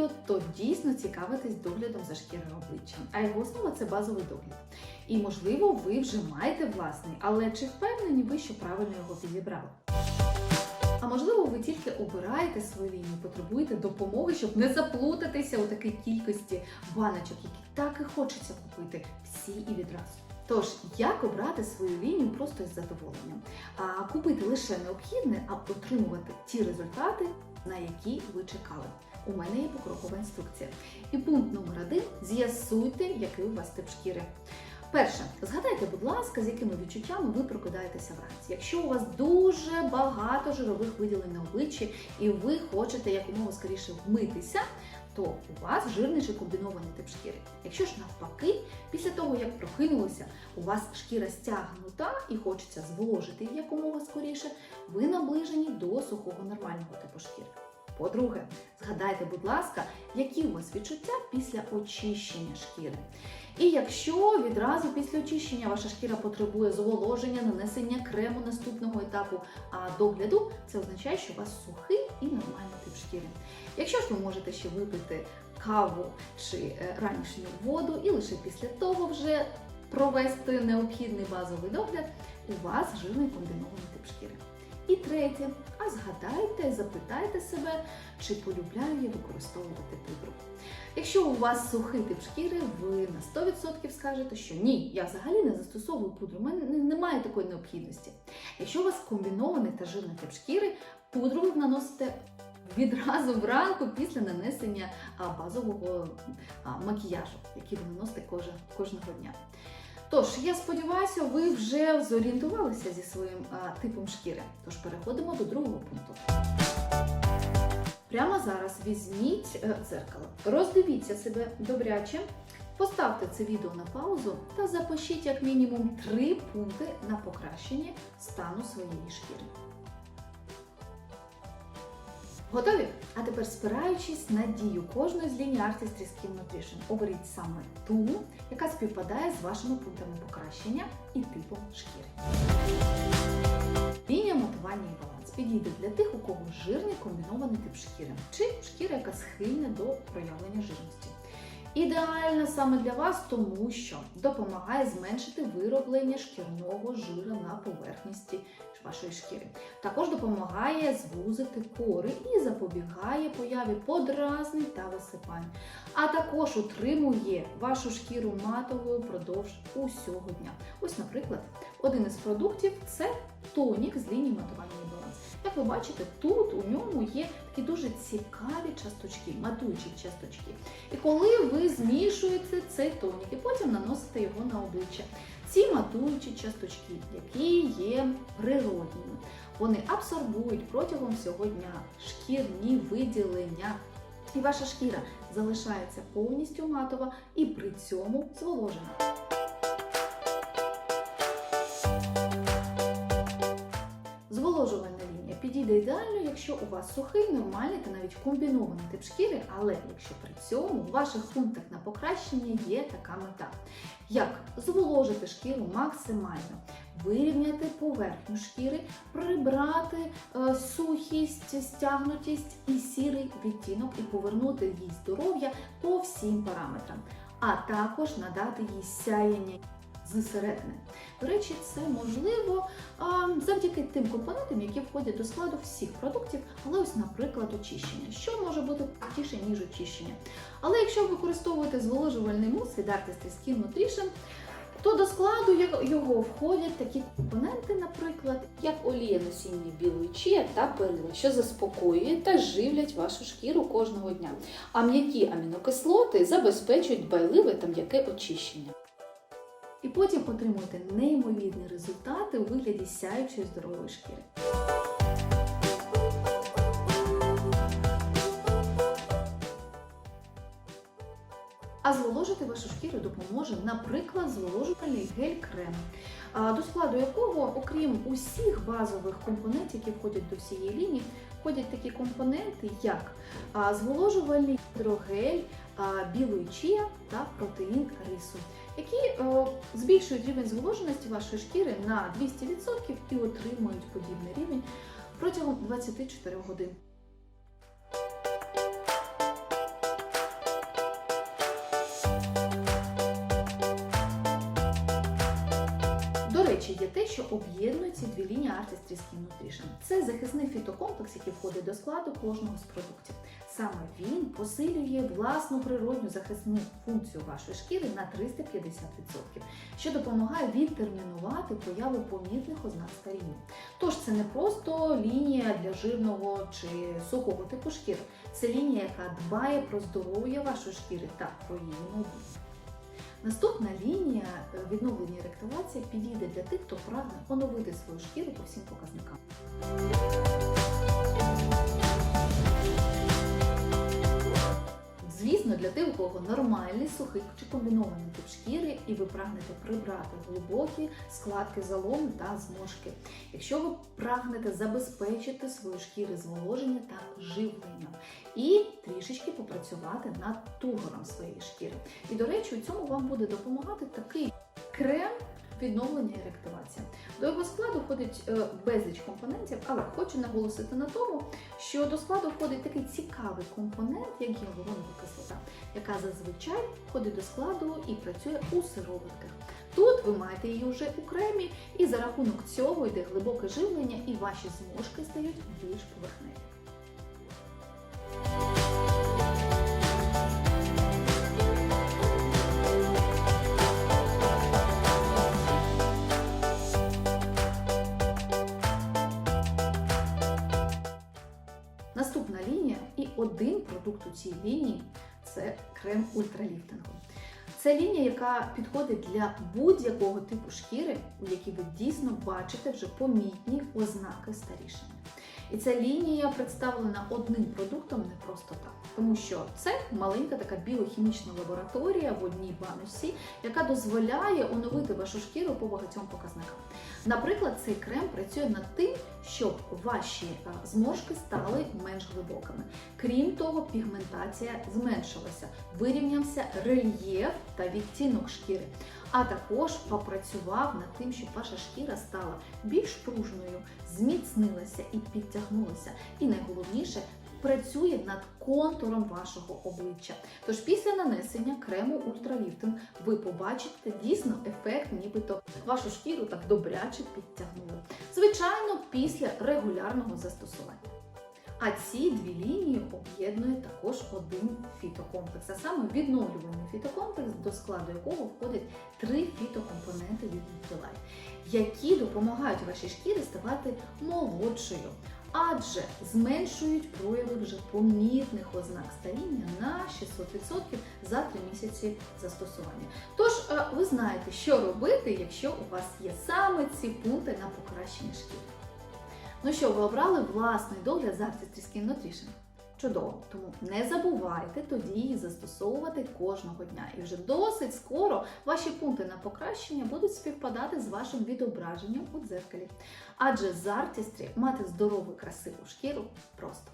відео, то дійсно цікавитесь доглядом за шкірою обличчя. А його основа це базовий догляд. І можливо, ви вже маєте власний, але чи впевнені ви, що правильно його підібрали? А можливо, ви тільки обираєте свою лінію, потребуєте допомоги, щоб не заплутатися у такій кількості баночок, які так і хочеться купити всі і відразу. Тож, як обрати свою лінію просто із задоволенням? А купити лише необхідне, а отримувати ті результати, на які ви чекали. У мене є покрокова інструкція. І пункт номер один: з'ясуйте, який у вас тип шкіри. Перше, згадайте, будь ласка, з якими відчуттями ви прокидаєтеся вранці. Якщо у вас дуже багато жирових виділень на обличчі і ви хочете якомога скоріше вмитися, то у вас жирний чи комбінований тип шкіри. Якщо ж навпаки, після того як прокинулися, у вас шкіра стягнута і хочеться зволожити її якомога скоріше, ви наближені до сухого нормального типу шкіри. По-друге, згадайте, будь ласка, які у вас відчуття після очищення шкіри. І якщо відразу після очищення ваша шкіра потребує зволоження, нанесення крему наступного етапу догляду, це означає, що у вас сухий і нормальний тип шкіри. Якщо ж ви можете ще випити каву чи е, ранішню воду, і лише після того вже провести необхідний базовий догляд, у вас жирний комбінований тип шкіри. І третє, а згадайте, запитайте себе, чи полюбляю я використовувати пудру. Якщо у вас сухий тип шкіри, ви на 100% скажете, що ні, я взагалі не застосовую пудру, у мене немає такої необхідності. Якщо у вас комбінований та жирний тип шкіри, пудру ви наносите відразу вранку після нанесення базового макіяжу, який ви наносите кожного дня. Тож, я сподіваюся, ви вже зорієнтувалися зі своїм а, типом шкіри. Тож переходимо до другого пункту. Прямо зараз візьміть е, дзеркало, роздивіться себе добряче, поставте це відео на паузу та запишіть як мінімум три пункти на покращення стану своєї шкіри. Готові? А тепер спираючись на дію кожної з ліній Artist Skin Nutrition, оберіть саме ту, яка співпадає з вашими пунктами покращення і типом шкіри. Лінія мотивання і баланс підійде для тих, у кого жирний комбінований тип шкіри, чи шкіра, яка схильна до проявлення жирності. Ідеальна саме для вас, тому що допомагає зменшити вироблення шкірного жира на поверхності вашої шкіри. Також допомагає звузити пори і запобігає появі подразнень та висипань. А також утримує вашу шкіру матовою впродовж усього дня. Ось, наприклад, один із продуктів це тонік з лінії матування. Як ви бачите, тут у ньому є такі дуже цікаві часточки, матуючі часточки. І коли ви змішуєте цей тонік і потім наносите його на обличчя, ці матуючі часточки, які є природніми, вони абсорбують протягом всього дня шкірні виділення. І ваша шкіра залишається повністю матова і при цьому зволожена. Зволожувальна лінія підійде ідеально, якщо у вас сухий, нормальний та навіть комбінований тип шкіри, але якщо при цьому в ваших пунктах на покращення є така мета, як зволожити шкіру максимально, вирівняти поверхню шкіри, прибрати е, сухість, стягнутість і сірий відтінок і повернути їй здоров'я по всім параметрам, а також надати їй сяєння зсередини. До речі, це можливо завдяки тим компонентам, які входять до складу всіх продуктів, але ось, наприклад, очищення. Що може бути простіше, ніж очищення? Але якщо ви використовуєте зволожувальний мус від Artistry Skin Nutrition, то до складу його входять такі компоненти, наприклад, як олія насіння білої чия та перила, що заспокоює та живлять вашу шкіру кожного дня. А м'які амінокислоти забезпечують байливе та м'яке очищення. І потім отримуєте неймовірні результати у вигляді сяючої здорової шкіри. А зволожити вашу шкіру допоможе, наприклад, зволожувальний гель-крем, до складу якого, окрім усіх базових компонентів, які входять до всієї лінії, входять такі компоненти, як а, зволожувальний гідрогель білої чія та протеїн рису, які збільшують рівень зволоженості вашої шкіри на 200% і отримують подібний рівень протягом 24 годин. Речі, є те, що об'єднує ці дві лінії Artistry Skin Nutrition. Це захисний фітокомплекс, який входить до складу кожного з продуктів. Саме він посилює власну природню захисну функцію вашої шкіри на 350%, що допомагає відтермінувати появу помітних ознак старіння. Тож це не просто лінія для жирного чи сухого типу шкіри, це лінія, яка дбає про здоров'я вашої шкіри та про її майбутнє. Наступна лінія е, відновлення і рективація підійде для тих, хто прагне оновити свою шкіру по всім показникам. Звісно, для тих, у кого нормальний сухий чи комбінований тип шкіри, і ви прагнете прибрати глибокі складки залому та зморшки. Якщо ви прагнете забезпечити свою шкіру зволоження та живленням і трішечки попрацювати над тугором своєї шкіри. І до речі, у цьому вам буде допомагати такий крем. Відновлення і реактивація. До його складу входить е, безліч компонентів, але хочу наголосити на тому, що до складу входить такий цікавий компонент, як гіалуронова кислота, яка зазвичай входить до складу і працює у сироватках. Тут ви маєте її вже у кремі, і за рахунок цього йде глибоке живлення, і ваші зморшки стають більш поверхневі. Один продукт у цій лінії це крем ультраліфтингу. Це лінія, яка підходить для будь-якого типу шкіри, у якій ви дійсно бачите вже помітні ознаки старішання. І ця лінія представлена одним продуктом не просто так, тому що це маленька така біохімічна лабораторія в одній баночці, яка дозволяє оновити вашу шкіру по багатьом показникам. Наприклад, цей крем працює над тим, щоб ваші е, зморшки стали менш глибокими. Крім того, пігментація зменшилася, вирівнявся рельєф та відтінок шкіри. А також попрацював над тим, щоб ваша шкіра стала більш пружною, зміцнилася і підтягнулася. І найголовніше працює над контуром вашого обличчя. Тож після нанесення крему ультраліфтинг ви побачите дійсно ефект, нібито вашу шкіру так добряче підтягнули. Звичайно, після регулярного застосування. А ці дві лінії об'єднує також один фітокомплекс, а саме відновлювальний фітокомплекс, до складу якого входять три фітокомпоненти від Nutrilite, які допомагають вашій шкірі ставати молодшою, адже зменшують прояви вже помітних ознак старіння на 600% за 3 місяці застосування. Тож е, ви знаєте, що робити, якщо у вас є саме ці пункти на покращення шкіри. Ну що, ви обрали власний догляд за Artistry Skin Nutrition? Чудово, тому не забувайте тоді її застосовувати кожного дня. І вже досить скоро ваші пункти на покращення будуть співпадати з вашим відображенням у дзеркалі. Адже з Artistry мати здорову красиву шкіру просто.